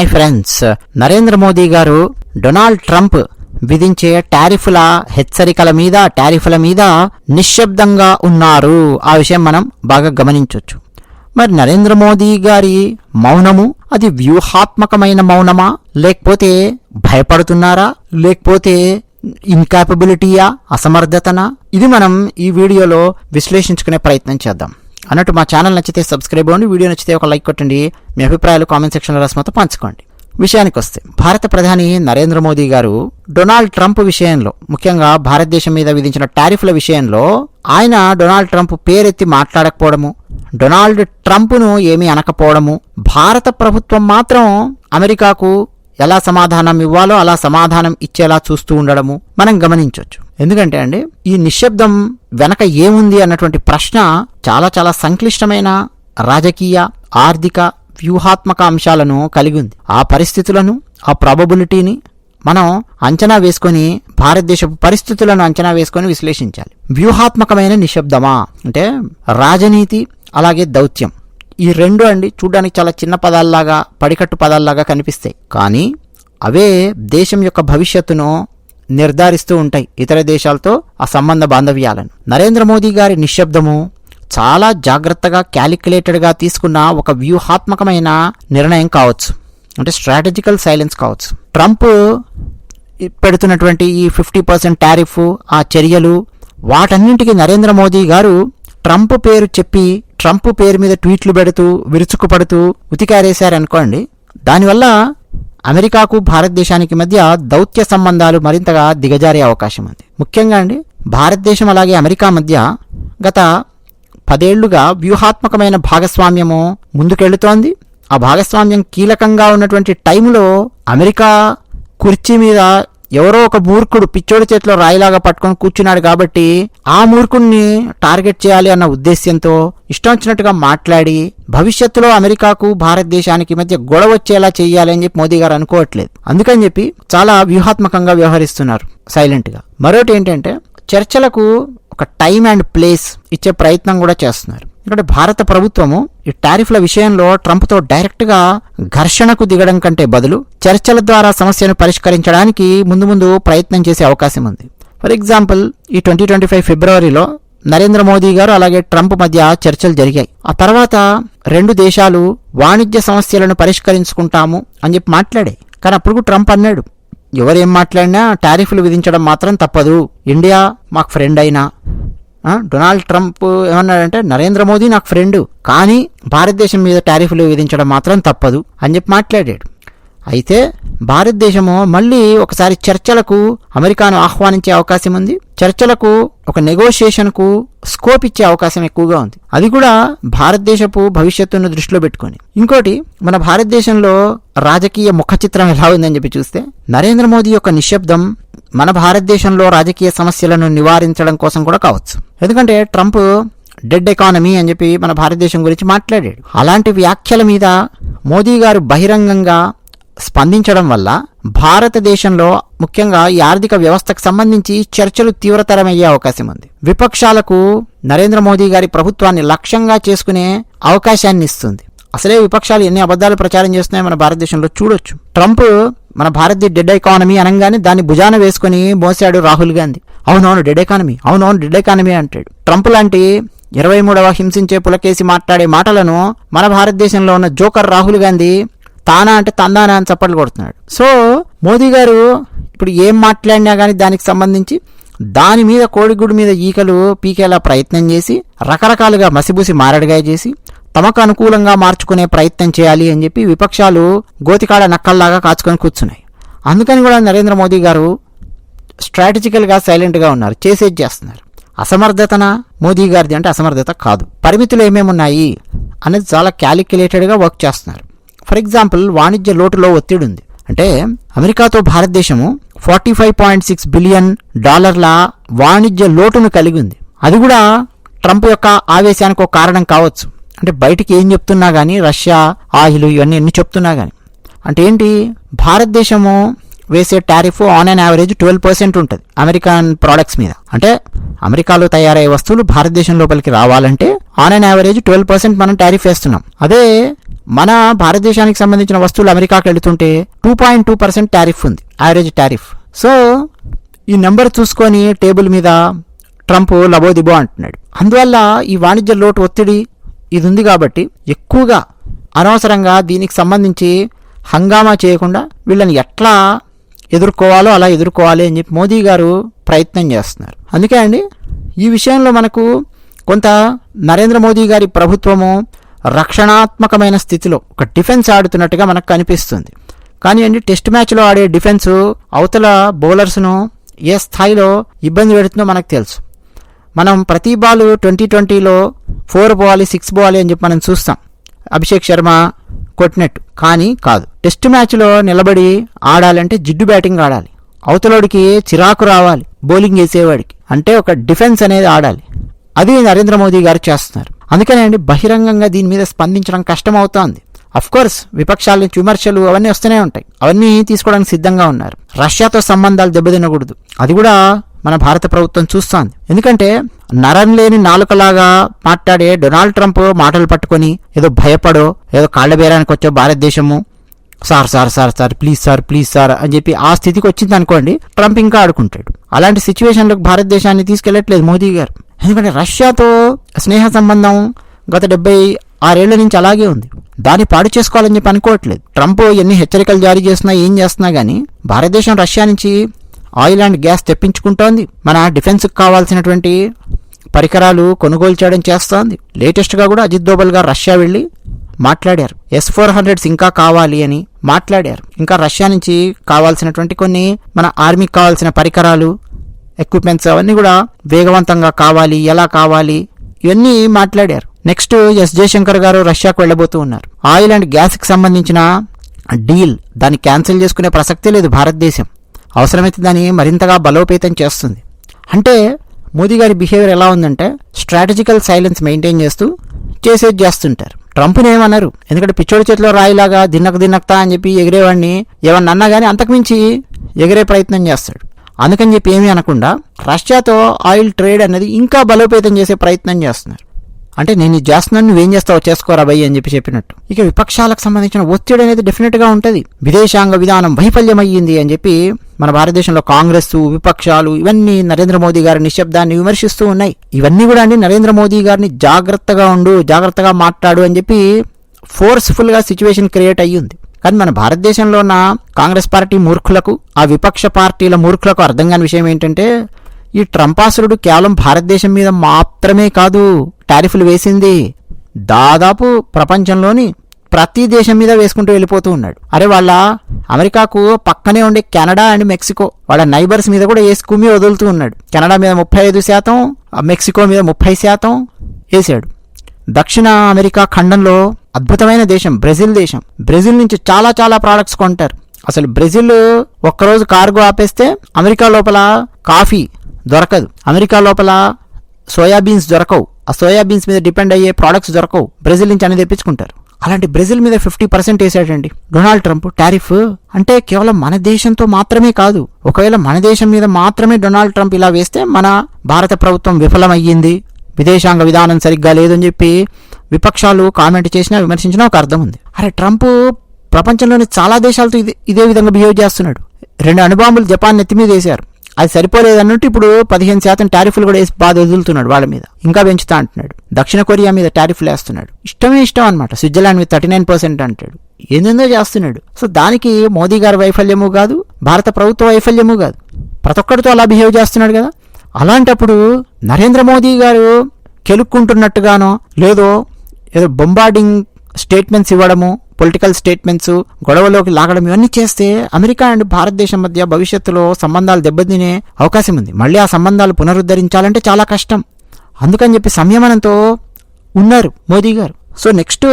Hi friends Narendra Modi గారు Donald Trump విధించే టారిఫ్ల హెచ్చరికల మీద టారిఫ్ల మీద నిశ్శబ్దంగా ఉన్నారు. ఆ విషయం మనం బాగా గమనించవచ్చు మరి నరేంద్ర మోదీ గారి మౌనము అది వ్యూహాత్మకమైన మౌనమా? లేకపోతే భయపడుతున్నారా? లేకపోతే ఇన్కాపబిలిటీయా అసమర్థతనా? ఇది మనం ఈ వీడియోలో విశ్లేషించుకునే ప్రయత్నం చేద్దాం. అన్నట్టు మా ఛానల్ నచ్చితే సబ్స్క్రైబ్ అవ్వండి వీడియో నచ్చితే ఒక లైక్ కొట్టండి మీ అభిప్రాయాలు కామెంట్ సెక్షన్లో రసమతో పంచుకోండి. విషయానికి వస్తే భారత ప్రధాని నరేంద్ర మోదీ గారు డొనాల్డ్ ట్రంప్ విషయంలో ముఖ్యంగా భారతదేశం మీద విధించిన టారిఫ్ల విషయంలో ఆయన డొనాల్డ్ ట్రంప్ పేరెత్తి మాట్లాడకపోవడము డొనాల్డ్ ట్రంప్ను ఏమీ అనకపోవడము భారత ప్రభుత్వం మాత్రం అమెరికాకు ఎలా సమాధానం ఇవ్వాలో అలా సమాధానం ఇచ్చేలా చూస్తూ ఉండడము మనం గమనించవచ్చు ఎందుకంటే అండి ఈ నిశ్శబ్దం వెనక ఏముంది అన్నటువంటి ప్రశ్న చాలా చాలా సంక్లిష్టమైన రాజకీయ ఆర్థిక వ్యూహాత్మక అంశాలను కలిగి ఉంది. ఆ పరిస్థితులను ఆ ప్రాబబిలిటీని మనం అంచనా వేసుకొని భారతదేశపు పరిస్థితులను అంచనా వేసుకొని విశ్లేషించాలి. వ్యూహాత్మకమైన నిశ్శబ్దమా? అంటే రాజనీతి అలాగే దౌత్యం. ఈ రెండు అండి చూడడానికి చాలా చిన్న పదాల్లాగా పడికట్టు పదాల్లాగా కనిపిస్తాయి. కానీ అవే దేశం యొక్క భవిష్యత్తును నిర్ధారిస్తూ ఉంటాయి ఇతర దేశాలతో ఆ సంబంధ బాంధవ్యాలను. నరేంద్ర మోదీ గారి నిశ్శబ్దము చాలా జాగ్రత్తగా క్యాలిక్యులేటెడ్గా తీసుకున్న ఒక వ్యూహాత్మకమైన నిర్ణయం కావచ్చు. అంటే స్ట్రాటజికల్ సైలెన్స్ కావచ్చు. ట్రంప్ పెడుతున్నటువంటి ఈ ఫిఫ్టీ పర్సెంట్ టారిఫ్ ఆ చర్యలు వాటన్నింటికి నరేంద్ర మోదీ గారు ట్రంప్ పేరు చెప్పి ట్రంప్ పేరు మీద ట్వీట్లు పెడుతూ విరుచుకుపడుతూ ఉతికారేశారనుకోండి దానివల్ల అమెరికాకు భారతదేశానికి మధ్య దౌత్య సంబంధాలు మరింతగా దిగజారే అవకాశం ఉంది. ముఖ్యంగా అండి భారతదేశం అలాగే అమెరికా మధ్య గత పదేళ్ళుగా వ్యూహాత్మకమైన భాగస్వామ్యము ముందుకెళ్తోంది. ఆ భాగస్వామ్యం కీలకంగా ఉన్నటువంటి టైంలో అమెరికా కుర్చీ మీద ఎవరో ఒక మూర్ఖుడు పిచ్చోడి చేతిలో రాయిలాగా పట్టుకొని కూర్చున్నాడు కాబట్టి ఆ మూర్ఖుడిని టార్గెట్ చేయాలి అన్న ఉద్దేశ్యంతో ఇష్టం వచ్చినట్టుగా మాట్లాడి భవిష్యత్తులో అమెరికాకు భారతదేశానికి మధ్య గొడవ వచ్చేలా చేయాలి అని చెప్పి మోదీ గారు అనుకోవట్లేదు. అందుకని చెప్పి చాలా వ్యూహాత్మకంగా వ్యవహరిస్తున్నారు సైలెంట్గా. మరొకటి ఏంటంటే చర్చలకు ఒక టైం అండ్ ప్లేస్ ఇచ్చే ప్రయత్నం కూడా చేస్తున్నారు. ఎందుకంటే భారత ప్రభుత్వము ఈ టారిఫ్ల విషయంలో ట్రంప్తో డైరెక్ట్గా ఘర్షణకు దిగడం కంటే బదులు చర్చల ద్వారా సమస్యను పరిష్కరించడానికి ముందు ముందు ప్రయత్నం చేసే అవకాశం ఉంది. ఫర్ ఎగ్జాంపుల్ ఈ ట్వంటీ ట్వంటీ ఫైవ్ ఫిబ్రవరిలో నరేంద్ర మోదీ గారు అలాగే ట్రంప్ మధ్య చర్చలు జరిగాయి. ఆ తర్వాత రెండు దేశాలు వాణిజ్య సమస్యలను పరిష్కరించుకుంటాము అని చెప్పి మాట్లాడాయి. కానీ అప్పుడు ట్రంప్ అన్నాడు ఎవరేం మాట్లాడినా టారిఫ్లు విధించడం మాత్రం తప్పదు. ఇండియా మాకు ఫ్రెండ్ అయినా డొనాల్డ్ ట్రంప్ ఏమన్నాడంటే నరేంద్ర మోదీ నాకు ఫ్రెండ్ కానీ భారతదేశం మీద టారిఫ్లు విధించడం మాత్రం తప్పదు అని చెప్పి మాట్లాడాడు. అయితే భారతదేశము మళ్ళీ ఒకసారి చర్చలకు అమెరికాను ఆహ్వానించే అవకాశం ఉంది. చర్చలకు ఒక నెగోషియేషన్కు స్కోప్ ఇచ్చే అవకాశం ఎక్కువగా ఉంది. అది కూడా భారతదేశపు భవిష్యత్తును దృష్టిలో పెట్టుకొని. ఇంకోటి మన భారతదేశంలో రాజకీయ ముఖ చిత్రం ఎలా ఉందని చెప్పి చూస్తే నరేంద్ర మోదీ యొక్క నిశ్శబ్దం మన భారతదేశంలో రాజకీయ సమస్యలను నివారించడం కోసం కూడా కావచ్చు. ఎందుకంటే ట్రంప్ డెడ్ ఎకానమీ అని చెప్పి మన భారతదేశం గురించి మాట్లాడాడు. అలాంటి వ్యాఖ్యల మీద మోదీ గారు బహిరంగంగా స్పందించడం వల్ల భారతదేశంలో ముఖ్యంగా ఈ ఆర్థిక వ్యవస్థకు సంబంధించి చర్చలు తీవ్రతరమయ్యే అవకాశం ఉంది. విపక్షాలకు నరేంద్ర మోదీ గారి ప్రభుత్వాన్ని లక్ష్యంగా చేసుకునే అవకాశాన్ని ఇస్తుంది. అసలే విపక్షాలు ఎన్ని అబద్ధాలు ప్రచారం చేస్తున్నాయో మన భారతదేశంలో చూడొచ్చు. ట్రంప్ మన భారతీయ డెడ్ ఎకానమీ అనగానే దాన్ని భుజాన వేసుకుని మోసాడు రాహుల్ గాంధీ. అవునవును డెడ్ ఎకానమీ. అవునవును డెడ్ ఎకానమీ అంటాడు. ట్రంప్ లాంటి ఇరవై మూడవ హింసించే పులకేసి మాట్లాడే మాటలను మన భారతదేశంలో ఉన్న జోకర్ రాహుల్ గాంధీ తానా అంటే తందానా అని చప్పట్లు కొడుతున్నాడు. సో మోదీ గారు ఇప్పుడు ఏం మాట్లాడినా కానీ దానికి సంబంధించి దాని మీద కోడిగుడు మీద ఈకలు పీకేలా ప్రయత్నం చేసి రకరకాలుగా మసిబూసి మారడిగా చేసి తమకు అనుకూలంగా మార్చుకునే ప్రయత్నం చేయాలి అని చెప్పి విపక్షాలు గోతికాడ నక్కల్లాగా కాచుకొని కూర్చున్నాయి. అందుకని కూడా నరేంద్ర మోదీ గారు స్ట్రాటజికల్గా సైలెంట్గా ఉన్నారు చేసేది చేస్తున్నారు. అసమర్థతన? మోదీ గారిది అంటే అసమర్థత కాదు. పరిమితులు ఏమేమి ఉన్నాయి అనేది చాలా క్యాలిక్యులేటెడ్గా వర్క్ చేస్తున్నారు. ఫర్ ఎగ్జాంపుల్ వాణిజ్య లోటులో ఒత్తిడి ఉంది. అంటే అమెరికాతో భారతదేశము forty five point six billion డాలర్ల వాణిజ్య లోటును కలిగి ఉంది. అది కూడా ట్రంప్ యొక్క ఆవేశానికి ఒక కారణం కావచ్చు. అంటే బయటికి ఏం చెప్తున్నా కానీ రష్యా ఆయిల్ ఇవన్నీ ఎన్ని చెప్తున్నా కానీ అంటే ఏంటి? భారతదేశము వేసే tariff on an average twelve percent ఉంటుంది. అమెరికన్ ప్రోడక్ట్స్ మీద. అంటే అమెరికాలో తయారయ్యే వస్తువులు భారతదేశం లోపలికి రావాలంటే on an average twelve percent మనం టారిఫ్ వేస్తున్నాం. అదే మన భారతదేశానికి సంబంధించిన వస్తువులు అమెరికాకి వెళుతుంటే two point two percent tariff ఉంది. Average tariff. సో ఈ నెంబర్ చూసుకొని టేబుల్ మీద ట్రంప్ లబోదిబో అంటున్నాడు. అందువల్ల ఈ వాణిజ్య లోటు ఒత్తిడి ఇది ఉంది కాబట్టి ఎక్కువగా అనవసరంగా దీనికి సంబంధించి హంగామా చేయకుండా వీళ్ళని ఎట్లా ఎదుర్కోవాలో అలా ఎదుర్కోవాలి అని చెప్పి మోదీ గారు ప్రయత్నం చేస్తున్నారు. అందుకే అండి ఈ విషయంలో మనకు కొంత నరేంద్ర మోదీ గారి ప్రభుత్వము రక్షణాత్మకమైన స్థితిలో ఒక డిఫెన్స్ ఆడుతున్నట్టుగా మనకు కనిపిస్తుంది. కానీ అండి టెస్ట్ మ్యాచ్లో ఆడే డిఫెన్స్ అవతల బౌలర్స్ను ఏ స్థాయిలో ఇబ్బంది పెడుతుందో మనకు తెలుసు. మనం ప్రతి బాలు ట్వంటీ ట్వంటీలో ఫోర్ పోవాలి సిక్స్ పోవాలి అని చెప్పి మనం చూస్తాం. అభిషేక్ శర్మ కొట్టినట్టు. కానీ కాదు. టెస్ట్ మ్యాచ్లో నిలబడి ఆడాలంటే జిడ్డు బ్యాటింగ్ ఆడాలి. అవతలోడికి చిరాకు రావాలి. బౌలింగ్ వేసేవాడికి అంటే ఒక డిఫెన్స్ అనేది ఆడాలి. అది నరేంద్ర మోదీ గారు చేస్తున్నారు. అందుకనే అండి బహిరంగంగా దీని మీద స్పందించడం కష్టం అవుతోంది కోర్స్ విపక్షాల నుంచి విమర్శలు అవన్నీ వస్తూనే ఉంటాయి. అవన్నీ తీసుకోవడానికి సిద్ధంగా ఉన్నారు. రష్యాతో సంబంధాలు దెబ్బతినకూడదు. అది కూడా మన భారత ప్రభుత్వం చూస్తోంది. ఎందుకంటే నరం లేని నాలుకలాగా మాట్లాడే డొనాల్డ్ ట్రంప్ మాటలు పట్టుకొని ఏదో భయపడో ఏదో కాళ్ళబేరానికి వచ్చో భారతదేశము. Sir sir sir sir please sir please sir అని చెప్పి ఆ స్థితికి వచ్చింది అనుకోండి ట్రంప్ ఇంకా ఆడుకుంటాడు. అలాంటి సిచ్యువేషన్లకు భారతదేశాన్ని తీసుకెళ్ళట్లేదు మోదీ గారు. ఎందుకంటే రష్యాతో స్నేహ సంబంధం గత డెబ్బై ఆరేళ్ళ నుంచి అలాగే ఉంది. దాన్ని పాడు చేసుకోవాలని చెప్పి అనుకోవట్లేదు. ట్రంప్ ఎన్ని హెచ్చరికలు జారీ చేసినా ఏం చేస్తున్నా కానీ భారతదేశం రష్యా నుంచి ఆయిల్ అండ్ గ్యాస్ తెప్పించుకుంటోంది. మన డిఫెన్స్కి కావాల్సినటువంటి పరికరాలు కొనుగోలు చేయడం చేస్తోంది లేటెస్ట్గా కూడా అజిత్ దోబల్ గారు రష్యా వెళ్ళి మాట్లాడారు. ఎస్ ఫోర్ హండ్రెడ్స్ ఇంకా కావాలి అని మాట్లాడారు. ఇంకా రష్యా నుంచి కావాల్సినటువంటి కొన్ని మన ఆర్మీకి కావాల్సిన పరికరాలు ఎక్విప్మెంట్స్ అవన్నీ కూడా వేగవంతంగా కావాలి ఎలా కావాలి ఇవన్నీ మాట్లాడారు. నెక్స్ట్ ఎస్ జయశంకర్ గారు రష్యాకు వెళ్ళబోతూ ఉన్నారు. ఆయిల్ అండ్ గ్యాస్కి సంబంధించిన డీల్ దాన్ని క్యాన్సిల్ చేసుకునే ప్రసక్తే లేదు భారతదేశం. అవసరమైతే దాన్ని మరింతగా బలోపేతం చేస్తుంది. అంటే మోదీ గారి బిహేవియర్ ఎలా ఉందంటే స్ట్రాటజికల్ సైలెన్స్ మెయింటైన్ చేస్తూ చేసేది చేస్తుంటారు. ట్రంప్ని ఏమన్నారు ఎందుకంటే పిచ్చోడి చేతిలో రాయిలాగా దిన్నక దిన్నక్తా అని చెప్పి ఎగిరేవాడిని ఏమన్నా అన్నా కానీ అంతకుమించి ఎగిరే ప్రయత్నం చేస్తాడు. అందుకని చెప్పి ఏమీ అనకుండా రష్యాతో ఆయిల్ ట్రేడ్ అనేది ఇంకా బలోపేతం చేసే ప్రయత్నం చేస్తున్నారు. అంటే నేను ఇది చేస్తున్నాను నువ్వేం చేస్తావు చేసుకోరా భయ్ అని చెప్పి చెప్పినట్టు. ఇక విపక్షాలకు సంబంధించిన ఒత్తిడి అనేది డెఫినెట్గా ఉంటుంది. విదేశాంగ విధానం వైఫల్యమయ్యింది అని చెప్పి మన భారతదేశంలో కాంగ్రెస్ విపక్షాలు ఇవన్నీ నరేంద్ర మోదీ గారి నిశ్శబ్దాన్ని విమర్శిస్తూ ఉన్నాయి. ఇవన్నీ కూడా అండి నరేంద్ర మోదీ గారిని జాగ్రత్తగా ఉండు జాగ్రత్తగా మాట్లాడు అని చెప్పి ఫోర్స్ఫుల్గా సిచ్యువేషన్ క్రియేట్ అయ్యింది కానీ మన భారతదేశంలో ఉన్న కాంగ్రెస్ పార్టీ మూర్ఖులకు ఆ విపక్ష పార్టీల మూర్ఖులకు అర్థం కాని విషయం ఏంటంటే ఈ ట్రంపాసురుడు కేవలం భారతదేశం మీద మాత్రమే కాదు టారిఫ్లు వేసింది దాదాపు ప్రపంచంలోని ప్రతి దేశం మీద వేసుకుంటూ వెళ్ళిపోతూ ఉన్నాడు. అరే వాళ్ళ అమెరికాకు పక్కనే ఉండే కెనడా అండ్ మెక్సికో వాళ్ళ నైబర్స్ మీద కూడా వేసుకుమి వదులుతూ ఉన్నాడు. కెనడా మీద ముప్పై ఐదు శాతం ఆ మెక్సికో మీద ముప్పై శాతం వేసాడు. దక్షిణ అమెరికా ఖండంలో అద్భుతమైన దేశం బ్రెజిల్ దేశం. బ్రెజిల్ నుంచి చాలా చాలా ప్రోడక్ట్స్ కొంటారు. అసలు బ్రెజిల్ ఒక్కరోజు కార్గో ఆపేస్తే అమెరికా లోపల కాఫీ దొరకదు. అమెరికా లోపల సోయాబీన్స్ దొరకవు. ఆ సోయాబీన్స్ మీద డిపెండ్ అయ్యే ప్రోడక్ట్స్ దొరకవు. బ్రెజిల్ నుంచి అనేది తెప్పించుకుంటారు. అలాంటి బ్రెజిల్ మీద ఫిఫ్టీ పర్సెంట్ వేసాడండి. డొనాల్డ్ ట్రంప్ టారిఫ్ అంటే కేవలం మన దేశంతో మాత్రమే కాదు ఒకవేళ మన దేశం మీద మాత్రమే డొనాల్డ్ ట్రంప్ ఇలా వేస్తే మన భారత ప్రభుత్వం విఫలమయ్యింది. విదేశాంగ విధానం సరిగ్గా లేదని చెప్పి విపక్షాలు కామెంట్ చేసినా విమర్శించినా ఒక అర్థం ఉంది. అరే ట్రంప్ ప్రపంచంలోని చాలా దేశాలతో ఇదే ఇదే విధంగా బిహేవ్ చేస్తున్నాడు. రెండు అణుబాంబులు జపాన్ నెత్తి మీద వేశారు. అది సరిపోలేదన్నట్టు ఇప్పుడు పదిహేను శాతం టారిఫ్లు కూడా వేసి బాధ వదులుతున్నాడు వాళ్ళ మీద. ఇంకా పెంచుతా అంటున్నాడు. దక్షిణ కొరియా మీద టారిఫ్లు వేస్తున్నాడు. ఇష్టమే ఇష్టం అనమాట స్విట్జర్లాండ్ మీద థర్టీ నైన్ పర్సెంట్ అంటాడు. ఏందేందో చేస్తున్నాడు. సో దానికి మోదీ గారి వైఫల్యము కాదు భారత ప్రభుత్వ వైఫల్యము కాదు. ప్రతి ఒక్కరితో అలా బిహేవ్ చేస్తున్నాడు కదా. అలాంటప్పుడు నరేంద్ర మోదీ గారు కెలుక్కుంటున్నట్టుగానో లేదో ఏదో బొంబార్డింగ్ స్టేట్మెంట్స్ ఇవ్వడము పొలిటికల్ స్టేట్మెంట్స్ గొడవలోకి లాగడం ఇవన్నీ చేస్తే అమెరికా అండ్ భారతదేశం మధ్య భవిష్యత్తులో సంబంధాలు దెబ్బతినే అవకాశం ఉంది. మళ్ళీ ఆ సంబంధాలు పునరుద్ధరించాలంటే చాలా కష్టం. అందుకని చెప్పి సంయమనంతో ఉన్నారు మోదీ గారు. సో నెక్స్ట్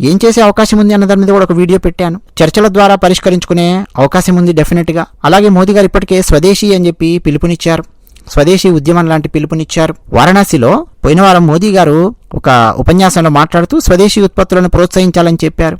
ఏం చేసే అవకాశం ఉంది అన్న దాని మీద కూడా ఒక వీడియో పెట్టాను. చర్చల ద్వారా పరిష్కరించుకునే అవకాశం ఉంది డెఫినెట్గా. అలాగే మోదీ గారు ఇప్పటికే స్వదేశీ అని చెప్పి పిలుపునిచ్చారు. స్వదేశీ ఉద్యమం లాంటి పిలుపునిచ్చారు. వారణాసిలో పోయిన వారం మోదీ గారు ఒక ఉపన్యాసంలో మాట్లాడుతూ స్వదేశీ ఉత్పత్తులను ప్రోత్సహించాలని చెప్పారు.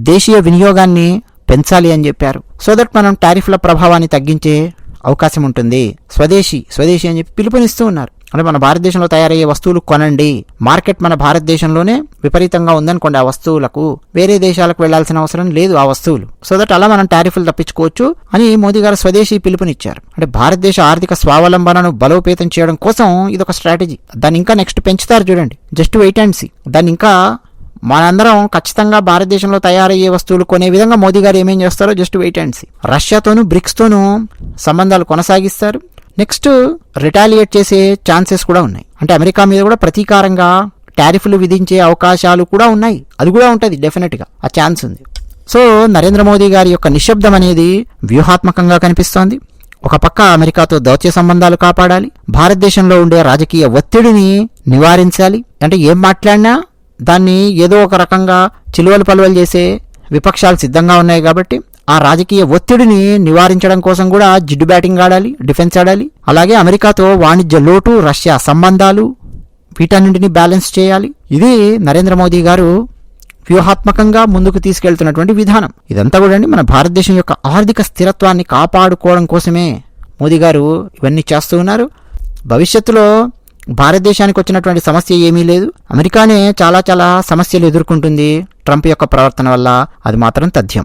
దేశీయ వినియోగాన్ని పెంచాలి అని చెప్పారు. సో దట్ మనం టారిఫ్ల ప్రభావాన్ని తగ్గించే అవకాశం ఉంటుంది. స్వదేశీ స్వదేశీ అని చెప్పి పిలుపునిస్తూ ఉన్నారు. అంటే మన భారతదేశంలో తయారయ్యే వస్తువులు కొనండి. మార్కెట్ మన భారతదేశంలోనే విపరీతంగా ఉందనుకోండి ఆ వస్తువులకు. వేరే దేశాలకు వెళ్ళాల్సిన అవసరం లేదు ఆ వస్తువులు. సో దట్ అలా మనం టారిఫ్లు తప్పించుకోవచ్చు అని మోదీ గారు స్వదేశీ పిలుపునిచ్చారు. అంటే భారతదేశ ఆర్థిక స్వావలంబనను బలోపేతం చేయడం కోసం ఇది ఒక స్ట్రాటజీ. దాన్ని ఇంకా నెక్స్ట్ పెంచుతారు చూడండి. Just wait and see. దాన్ని ఇంకా మనందరం ఖచ్చితంగా భారతదేశంలో తయారయ్యే వస్తువులు కొనే విధంగా మోదీ గారు ఏమేం చేస్తారో జస్ట్ వెయిట్ అండ్ సీ రష్యాతోనూ బ్రిక్స్తోనూ సంబంధాలు కొనసాగిస్తారు. నెక్స్ట్ రిటాలియేట్ చేసే ఛాన్సెస్ కూడా ఉన్నాయి. అంటే అమెరికా మీద కూడా ప్రతీకారంగా టారిఫ్లు విధించే అవకాశాలు కూడా ఉన్నాయి. అది కూడా ఉంటుంది డెఫినెట్గా ఆ ఛాన్స్ ఉంది. సో నరేంద్ర మోదీ గారి యొక్క నిశ్శబ్దం అనేది వ్యూహాత్మకంగా కనిపిస్తోంది. ఒక పక్క అమెరికాతో దౌత్య సంబంధాలు కాపాడాలి. భారతదేశంలో ఉండే రాజకీయ ఒత్తిడిని నివారించాలి. అంటే ఏం మాట్లాడినా దాన్ని ఏదో ఒక రకంగా చిలువలు పలువలు చేసే విపక్షాలు సిద్ధంగా ఉన్నాయి కాబట్టి ఆ రాజకీయ ఒత్తిడిని నివారించడం కోసం కూడా జిడ్డు బ్యాటింగ్ ఆడాలి డిఫెన్స్ ఆడాలి. అలాగే అమెరికాతో వాణిజ్య లోటు రష్యా సంబంధాలు వీటన్నింటినీ బ్యాలెన్స్ చేయాలి. ఇది నరేంద్ర మోదీ గారు వ్యూహాత్మకంగా ముందుకు తీసుకెళ్తున్నటువంటి విధానం. ఇదంతా కూడా అండి మన భారతదేశం యొక్క ఆర్థిక స్థిరత్వాన్ని కాపాడుకోవడం కోసమే మోదీ గారు ఇవన్నీ చేస్తూ ఉన్నారు. భవిష్యత్తులో భారతదేశానికి వచ్చినటువంటి సమస్య ఏమీ లేదు. అమెరికానే చాలా చాలా సమస్యలు ఎదుర్కొంటుంది ట్రంప్ యొక్క ప్రవర్తన వల్ల. అది మాత్రం తథ్యం.